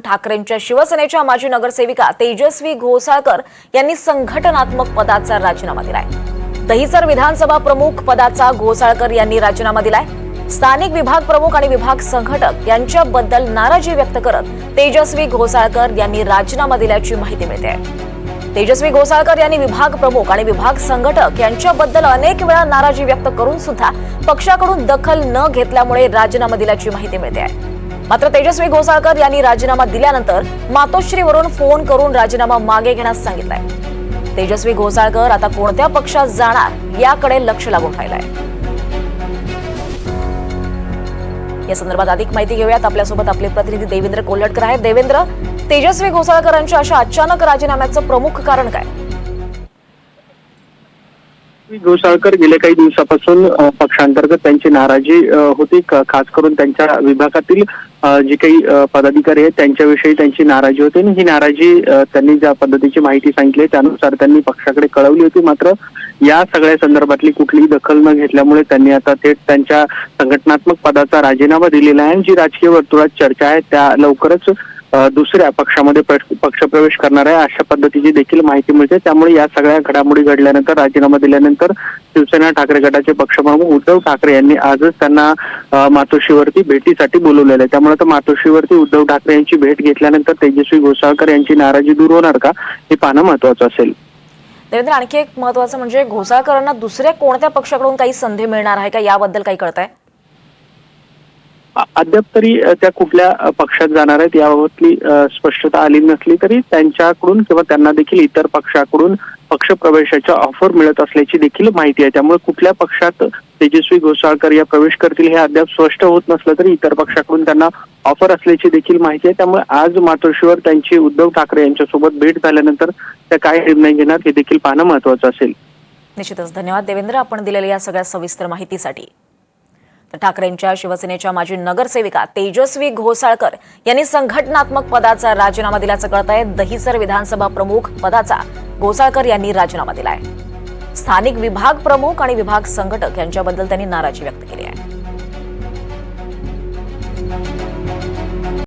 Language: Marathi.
ठाकरेंच्या शिवसेनेच्या माजी नगरसेविका तेजस्वी घोसाळकर यांनी संघटनात्मक पदाचा राजीनामा दिलाय. दहिसर विधानसभा प्रमुख पदाचा घोसाळकर यांनी राजीनामा दिलाय. स्थानिक विभाग प्रमुख आणि विभाग संघटक यांच्याबद्दल नाराजी व्यक्त करत तेजस्वी घोसाळकर यांनी राजीनामा दिल्याची माहिती मिळते. तेजस्वी घोसाळकर यांनी विभाग प्रमुख आणि विभाग संघटक यांच्याबद्दल अनेक वेळा नाराजी व्यक्त करून सुद्धा पक्षाकडून दखल न घेतल्यामुळे राजीनामा दिल्याची माहिती मिळते मात्र तेजस्वी घोसाळकर यांनी राजीनामा दिल्यानंतर मातोश्रीवरून फोन करून राजीनामा मागे घेण्यास सांगितलाय. तेजस्वी घोसाळकर आता कोणत्या पक्षात जाणार याकडे लक्ष लागून राहिलंय. या संदर्भात अधिक माहिती घेऊयात. आपल्यासोबत आपले प्रतिनिधी देवेंद्र कोल्हटकर आहेत. देवेंद्र तेजस्वी गोसाळकरांच्या अशा अचानक राजीनाम्याचं प्रमुख कारण काय? घोसाळकर गेल्या काही दिवसापासून पक्षांतर्गत त्यांची नाराजी होती. खास करून त्यांच्या विभागातील जे काही पदाधिकारी आहेत त्यांच्याविषयी त्यांची नाराजी होती. आणि ही नाराजी त्यांनी ज्या पद्धतीची माहिती सांगितली त्यानुसार त्यांनी पक्षाकडे कळवली होती. मात्र या सगळ्या संदर्भातली कुठलीही दखल न घेतल्यामुळे त्यांनी आता थेट त्यांच्या संघटनात्मक पदाचा राजीनामा दिलेला आहे आणि जी राजकीय वर्तुळात चर्चा आहे त्या लवकरच दुसऱ्या पक्षामध्ये पक्षप्रवेश करणार आहे अशा पद्धतीची देखील माहिती मिळते. त्यामुळे या सगळ्या घडामोडी घडल्यानंतर राजीनामा दिल्यानंतर शिवसेना ठाकरे गटाचे पक्षप्रमुख उद्धव ठाकरे यांनी आजच त्यांना मातोश्रीवरती भेटीसाठी बोलवलेलं आहे. त्यामुळे आता मातोश्रीवरती उद्धव ठाकरे यांची भेट घेतल्यानंतर तेजस्वी घोसाळकर यांची नाराजी दूर होणार का? हे पाहणं महत्वाचं असेल. देवेंद्र आणखी एक महत्वाचं म्हणजे घोसाळकरांना दुसऱ्या कोणत्या पक्षाकडून काही संधी मिळणार आहे का? याबद्दल काही कळत आहे अद्याप तरी त्या कुठल्या पक्षात जाणार आहेत याबाबतली स्पष्टता आली नसली तरी त्यांच्याकडून किंवा त्यांना देखील इतर पक्षाकडून पक्षप्रवेशाच्या ऑफर मिळत असल्याची देखील माहिती आहे. त्यामुळे कुठल्या पक्षात तेजस्वी घोसाळकर या प्रवेश करतील हे अद्याप स्पष्ट होत नसलं तरी इतर पक्षाकडून त्यांना ऑफर असल्याची देखील माहिती आहे. त्यामुळे आज मातोश्रीवर त्यांची उद्धव ठाकरे यांच्यासोबत भेट झाल्यानंतर त्या काय निर्णय घेणार हे देखील पाहणं महत्वाचं असेल. निश्चितच. धन्यवाद देवेंद्र. आपण दिलेल्या या सगळ्या सविस्तर माहितीसाठी ठाकरेंच्या शिवसेनेच्या माजी नगरसेविका तेजस्वी घोसाळकर यांनी संघटनात्मक पदाचा राजीनामा दिल्याचं कळत आहे दहिसर विधानसभा प्रमुख पदाचा घोसाळकर यांनी राजीनामा दिला आहे स्थानिक विभाग प्रमुख आणि विभाग संघटक यांच्याबद्दल त्यांनी नाराजी व्यक्त केली आहे.